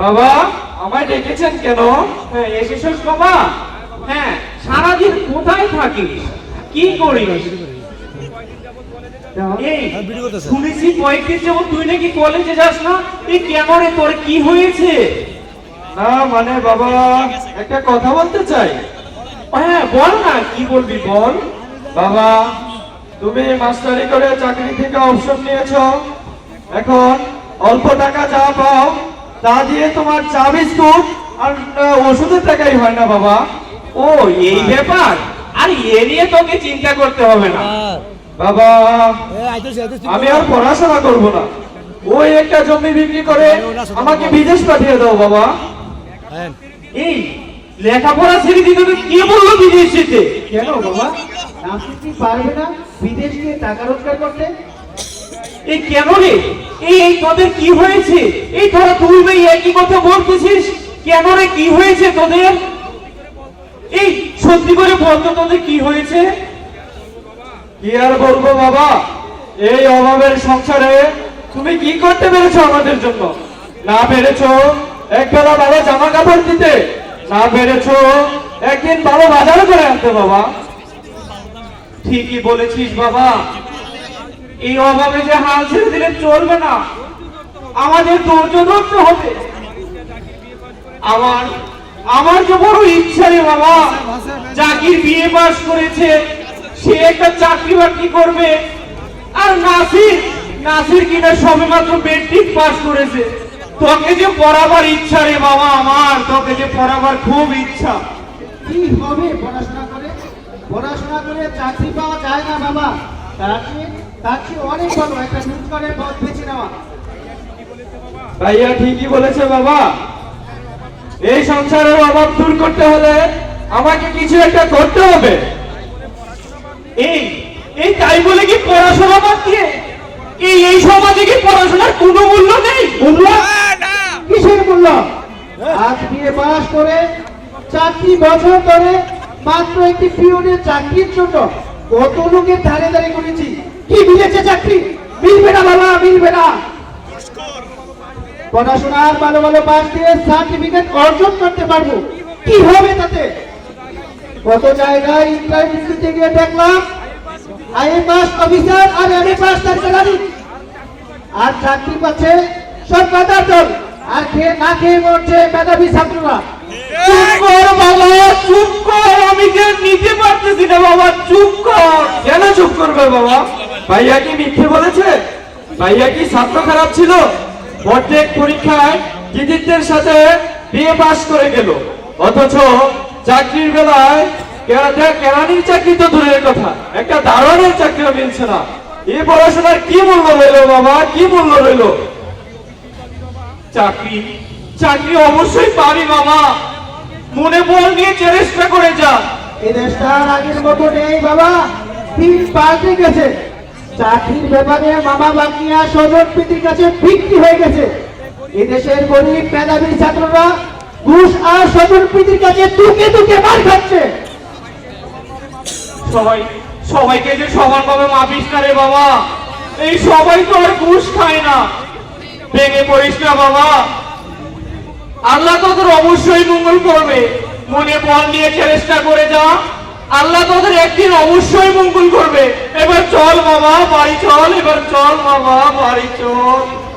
বাবা আমায় ডেকেছেন কেন? হ্যাঁ এসেছিস বাবা। হ্যাঁ সারাদিন কোথায় থাকিস? কি করিস? এই শুনেছি কয়েকদিন যাবত তুই নাকি কলেজে যাস না? এই কেন রে তোর কি হয়েছে? না মানে বাবা একটা কথা বলতে চাই। হ্যাঁ বল না কি বলবি বল। বাবা তুমি মাস্টারি করে চাকরি থেকে অবসর নিয়েছো। এখন অল্প টাকা যা তা দিয়ে তোমার চা বিস্কুট আর ওষুধের টাকাই হয় না বাবা? ও এই ব্যাপার? আর এ নিয়ে তোকে চিন্তা করতে হবে না। বাবা আমি আর পড়াশোনা করব না। ওই একটা জমি বিক্রি করে আমাকে বিদেশ পাঠিয়ে দাও বাবা। এই লেখাপড়া ছেড়ে দিতে তো কে বলল বিদেশ যেতে? কেন বাবা? পারবে না বিদেশ গিয়ে টাকা রোজগার করতে? এই কেন রে এই এই তোদের কি হয়েছে? এই তোরা তুই ভাই একই কথা বলতেছিস? কেন রে কি হয়েছে তোদের? এই, সত্যি করে বলতো তোদের কি হয়েছে? কি আর বলব বাবা? এই অভাবের সংসারে তুমি কি করতে পেরেছ আমাদের জন্য? না পেরেছ একবেলা ভালো জামা কাপড় দিতে। না পেরেছ একদিন ভালো বাজার করে আনতে বাবা। ঠিকই বলেছিস বাবা। এই অভাবে যে হাল ছেড়ে দিলে চলবে না। আমাদের ধৈর্য ধরতে হবে আমার আমার যে বড় ইচ্ছা রে বাবা, জাকির বিয়ে পাস করেছে, সে একটা চাকরি বাকরি করবে। আর নাসির নাসির কিনা সবে মাত্র মেট্রিক পাস করেছে। তোকে যে পড়াবার ইচ্ছা রে বাবা আমার, তোকে যে পড়াবার খুব ইচ্ছা। কি হবে? পড়াশোনা করে পড়াশোনা করে চাকরি পাওয়া যায় না বাবা। অনেক ভালো একটা রোজগারের পথ বেছে নেওয়া। ভাইয়া ঠিকই বলেছে বাবা। এই সংসারের অভাব দূর করতে হলে আমাকে কিছু একটা করতে হবে। এই এই তাই বলে কি পড়াশোনা বাদ দিয়ে এই এই সমাজে কি পড়াশোনার কোনো মূল্য নেই? মূল্য? কিসের মূল্য? আজ বিয়ে পাস করে চাকরি বছর ধরে মাত্র একটি পিওনের চাকরির জন্য। কত লোকের ধারে ধারে করেছি? কি মিলেছে চাকরি? মিলবে না বাবা, মিলবে না। পড়াশোনার ভালো ভালো পাস দিয়ে সার্টিফিকেট অর্জন করতে পারব। কি হবে তাতে? কত জায়গায় ইন্টারভিউ দিতে গিয়ে দেখলাম আইএ পাস অফিসার আর এমএ পাস সার্কেলারি আর চাকরি পাচ্ছে সব বাজার দল। আর খেয়ে না খেয়ে মরছে মেধাবী ছাত্ররা। চুপ কর বাবা, চুপ কর। আমি যে নিতে পারতেছি না বাবা, চুপ কর। কেন চুপ করবে বাবা? ভাইয়া কি মিথ্যে বলেছে? ভাইয়া কি ছাত্র খারাপ ছিল? প্রত্যেক পরীক্ষায় কৃতিত্বের সাথে বিয়ে পাশ করে গেল। অথচ চাকরির বেলায় কেরানির চাকরি তো দূরের কথা। একটা দারোয়ানের চাকরিও মিলছে না। এই পড়াশোনার কি মূল্য রইল বাবা? কি মূল্য রইল? চাকরি? চাকরি অবশ্যই পাবি বাবা। মনে বল নিয়ে চেষ্টা করে যা। এই দেশটা আগের মতো নেই বাবা। দিন পাল্টে গেছে। চাকরির ব্যাপারে মামা বাকিয়া স্বজন প্রীতির কাছে বিক্রি হয়ে গেছে। এদেশের গরিব মেধাবী ছাত্ররা ঘুষ আর স্বজন প্রীতির কাছে দুকে দুকে মার খাচ্ছে। সবাই সবাইকে যে সমানভাবে মাপিস না রে বাবা। এই সবাই তো আর ঘুষ খায় না। ভেঙে পড়িস না বাবা। আল্লাহ তোদের অবশ্যই মঙ্গল করবে। মনে বল নিয়ে চেষ্টা করে যা। আল্লাহ তোদের একদিন অবশ্যই মঙ্গল করবে। এবার চল বাবা, বাড়ি চল, এবার চল বাবা, বাড়ি চল।